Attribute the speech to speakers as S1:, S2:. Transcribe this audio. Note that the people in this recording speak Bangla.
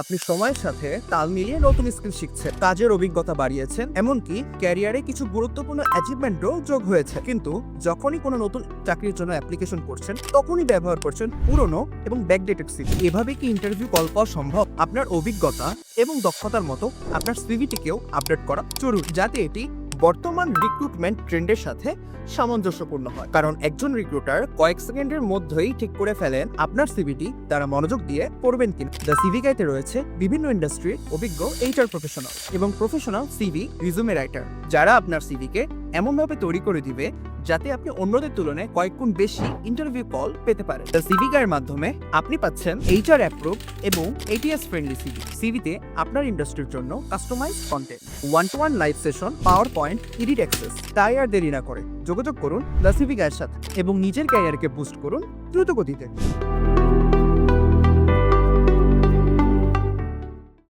S1: আপনি সময়ের সাথে তাল মিলিয়ে নতুন স্কিল শিখছেন, কাজের অভিজ্ঞতা বাড়িয়েছেন, এমনকি ক্যারিয়ারে কিছু গুরুত্বপূর্ণ অ্যাচিভমেন্টও যোগ হয়েছে। কিন্তু যখনই কোনো নতুন চাকরির জন্য অ্যাপ্লিকেশন করছেন, তখনই ব্যবহার করছেন পুরনো এবং ব্যাকডেটেড সিভি এভাবে কি ইন্টারভিউ কল পাওয়া সম্ভব? আপনার অভিজ্ঞতা এবং দক্ষতার মতো আপনার সিভিটিকেও আপডেট করা জরুরি, যাতে এটি বর্তমান রিক্রুটমেন্ট ট্রেন্ডের সাথে সামঞ্জস্যপূর্ণ হয়। কারণ একজন রিক্রুটার কয়েক সেকেন্ডের মধ্যেই ঠিক করে ফেলেন আপনার সিভিটি তারা মনোযোগ দিয়ে পড়বেন কিনা। দ্য সিভি গাইতে রয়েছে বিভিন্ন ইন্ডাস্ট্রির অভিজ্ঞ এইচআর প্রফেশনাল এবং professional C V resume writer যারা আপনার সিভিকে এমনভাবে তৈরি করে দিবে যাতে আপনি অন্যদের তুলনায় কয়েক গুণ বেশি ইন্টারভিউ কল পেতে পারেন। দ্য সিভি গাইয়ের মাধ্যমে আপনি পাচ্ছেন এইচআর অ্যাপ্রুভ এবং A T S friendly C V সিভিতে আপনার ইন্ডাস্ট্রির জন্য customise content one to one live session PowerPoint edit access তাই আর দেরি না করে যোগাযোগ করুন দ্য সিভি গাইয়ের সাথে এবং নিজের ক্যারিয়ারকে বুস্ট করুন দ্রুত গতিতে।